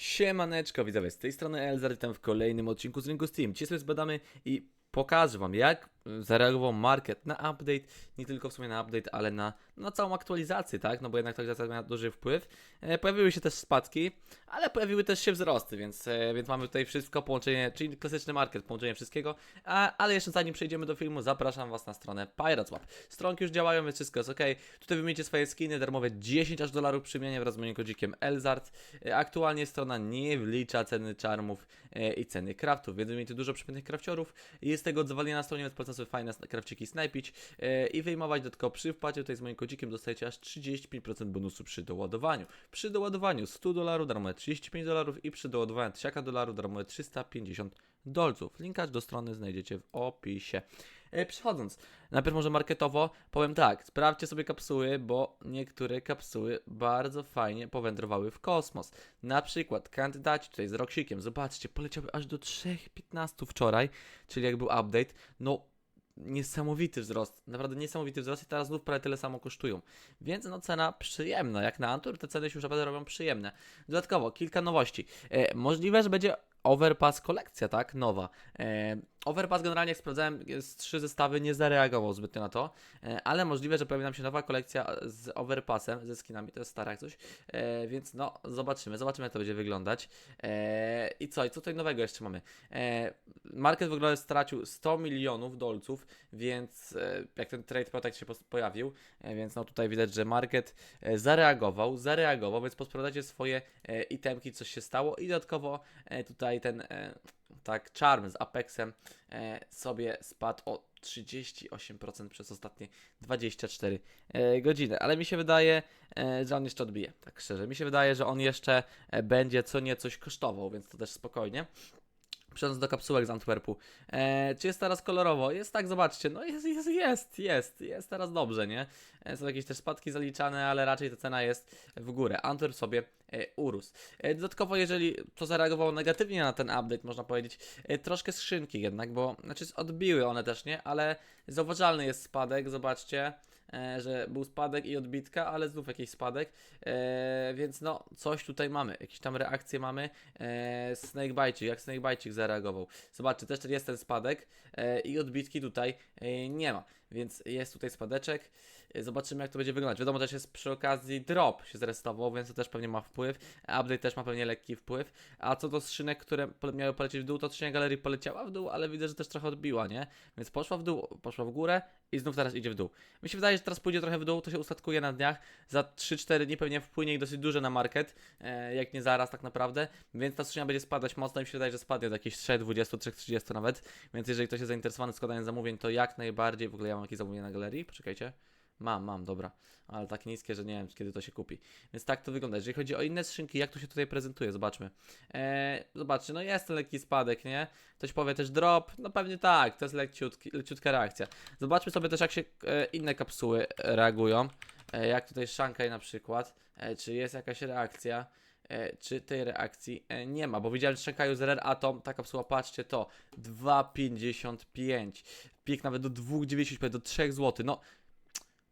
Siemaneczko widzowie, z tej strony Elzar, witam w kolejnym odcinku z Rynku Steam. Dzisiaj sobie zbadamy i pokażę wam jak zareagował market na update, nie tylko w sumie na update, ale na, na całą aktualizację, tak? No bo jednak aktualizacja miała duży wpływ. E, pojawiły się też spadki, ale pojawiły też się wzrosty, więc, e, więc mamy tutaj wszystko, połączenie, czyli klasyczny market, połączenie wszystkiego. A, ale jeszcze zanim przejdziemy do filmu, zapraszam was na stronę PiratesWap. Stronki już działają, więc wszystko jest ok. Tutaj wymienicie swoje skiny, darmowe 10 aż dolarów przy wraz z moim kodzikiem Elzart. E, Aktualnie strona nie wlicza ceny czarmów e, i ceny craftów, więc wymienicie dużo przypętnych crafciorów. Jest tego odzwolenie na stronie, więc polecam sobie fajne krawciki snajpić e, i wyjmować dodatkowo przy wpłacie tutaj z moim kodzikiem dostajecie aż 35% bonusu przy doładowaniu. Przy doładowaniu 100 dolarów darmowe 35 dolarów i przy doładowaniu 1000 dolarów darmowe 350 dolców. Linka do strony znajdziecie w opisie. E, Przechodząc, najpierw może marketowo, powiem tak, sprawdźcie sobie kapsuły, bo niektóre kapsuły bardzo fajnie powędrowały w kosmos. Na przykład kandydaci tutaj z Roksikiem, zobaczcie, poleciały aż do 3.15 wczoraj, czyli jak był update, no niesamowity wzrost, naprawdę niesamowity wzrost i teraz znów prawie tyle samo kosztują. Więc no cena przyjemna, jak na Antur te ceny się już naprawdę robią przyjemne. Dodatkowo kilka nowości. E, możliwe, że będzie Overpass kolekcja, tak? Nowa. E, Overpass generalnie jak sprawdzałem, jest trzy zestawy, nie zareagował zbytnio na to, e, ale możliwe, że pojawi nam się nowa kolekcja z Overpassem, ze skinami, to jest stara jak coś, e, więc no zobaczymy, zobaczymy jak to będzie wyglądać. E, I co, i co tutaj nowego jeszcze mamy? E, market w ogóle stracił 100 milionów dolców, więc e, jak ten trade protect się pos- pojawił, e, więc no tutaj widać, że market e, zareagował, zareagował, więc posprawdzacie swoje e, itemki, coś się stało i dodatkowo e, tutaj ten e, tak charm z Apexem e, sobie spadł o 38% przez ostatnie 24 e, godziny, ale mi się wydaje, e, że on jeszcze odbije, tak szczerze. Mi się wydaje, że on jeszcze e, będzie co niecoś kosztował, więc to też spokojnie. Przechodząc do kapsułek z Antwerpu. E, czy jest teraz kolorowo? Jest tak, zobaczcie. No jest, jest, jest, jest, jest teraz dobrze, nie? E, są jakieś też spadki zaliczane, ale raczej ta cena jest w górę. Antwerp sobie e, urósł. E, dodatkowo, jeżeli to zareagowało negatywnie na ten update, można powiedzieć, e, troszkę skrzynki jednak, bo znaczy odbiły one też, nie? Ale zauważalny jest spadek, zobaczcie. E, że był spadek i odbitka, ale znów jakiś spadek, e, więc no coś tutaj mamy, jakieś tam reakcje mamy. E, Snakebite, jak Snakebite zareagował. Zobaczcie, też jest ten spadek i odbitki tutaj nie ma, więc jest tutaj spadeczek. Zobaczymy jak to będzie wyglądać. Wiadomo też jest przy okazji drop się zrestował, więc to też pewnie ma wpływ. Update też ma pewnie lekki wpływ. A co do skrzynek, które miały polecieć w dół, to skrzynia galerii poleciała w dół, ale widzę, że też trochę odbiła, nie? Więc poszła w dół, poszła w górę i znów teraz idzie w dół. Mi się wydaje, teraz pójdzie trochę w dół, to się ustatkuje na dniach. Za 3-4 dni pewnie wpłynie dosyć duże na market, e, jak nie zaraz tak naprawdę, więc ta skrzynia będzie spadać mocno i mi się wydaje, że spadnie do jakichś 3, 20, 3, 30 nawet, więc jeżeli ktoś jest zainteresowany składaniem zamówień, to jak najbardziej, w ogóle ja mam jakieś zamówienie na galerii, poczekajcie. Mam, mam, dobra, ale tak niskie, że nie wiem kiedy to się kupi. Więc tak to wygląda. Jeżeli chodzi o inne skrzynki, jak to się tutaj prezentuje, zobaczmy. Eee, zobaczcie, no jest ten lekki spadek, nie? Ktoś powie też drop, no pewnie tak, to jest leciutki, leciutka reakcja. Zobaczmy sobie też jak się e, inne kapsuły reagują, e, jak tutaj Shanghai na przykład, e, czy jest jakaś reakcja. E, czy tej reakcji e, nie ma, bo widziałem w Shanghaiu z Rare Atom, ta kapsuła, patrzcie to, 2,55, pik nawet do 2,95, do 3 zł, no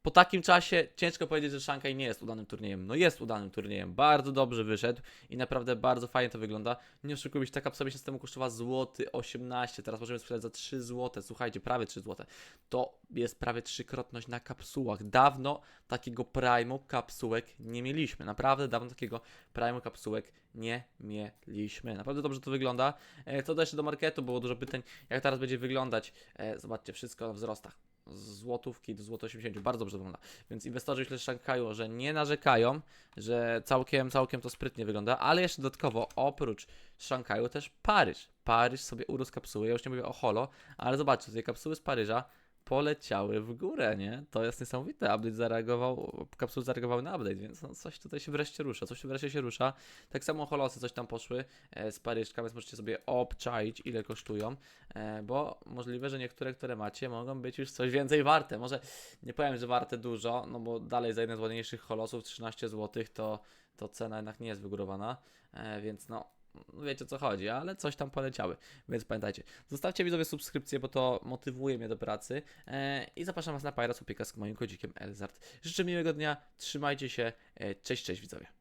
po takim czasie ciężko powiedzieć, że Shanghai nie jest udanym turniejem. No jest udanym turniejem, bardzo dobrze wyszedł i naprawdę bardzo fajnie to wygląda. Nie oszukujmy się, taka psa systemu kosztowała złoty 18, teraz możemy sprzedać za 3 zł. Słuchajcie, prawie 3 zł. To jest prawie trzykrotność na kapsułach. Dawno takiego primu kapsułek nie mieliśmy. Naprawdę dawno takiego primu kapsułek nie mieliśmy. Naprawdę dobrze to wygląda. E, Co jeszcze do marketu, było dużo pytań, jak teraz będzie wyglądać. E, Zobaczcie, wszystko na wzrostach złotówki do złoto 80. Bardzo dobrze wygląda. Więc inwestorzy z Szanghaju, że nie narzekają, że całkiem, całkiem to sprytnie wygląda, ale jeszcze dodatkowo oprócz Szanghaju też Paryż. Paryż sobie urósł kapsuły. Ja już nie mówię o holo, ale zobaczcie, tutaj kapsuły z Paryża poleciały w górę, nie? To jest niesamowite. Update zareagował, kapsuły zareagowały na update, więc no coś tutaj się wreszcie rusza, coś wreszcie się rusza. Tak samo holosy coś tam poszły e, z Paryżka, więc możecie sobie obczaić ile kosztują, e, bo możliwe, że niektóre, które macie mogą być już coś więcej warte. Może nie powiem, że warte dużo, no bo dalej za jeden z ładniejszych holosów 13 zł to, to cena jednak nie jest wygórowana, e, więc no wiecie o co chodzi, ale coś tam poleciały. Więc pamiętajcie, zostawcie widzowie subskrypcję, bo to motywuje mnie do pracy. E, I zapraszam Was na Pirates Opiekę z moim kodzikiem Elzart. Życzę miłego dnia, trzymajcie się, e, cześć, cześć widzowie.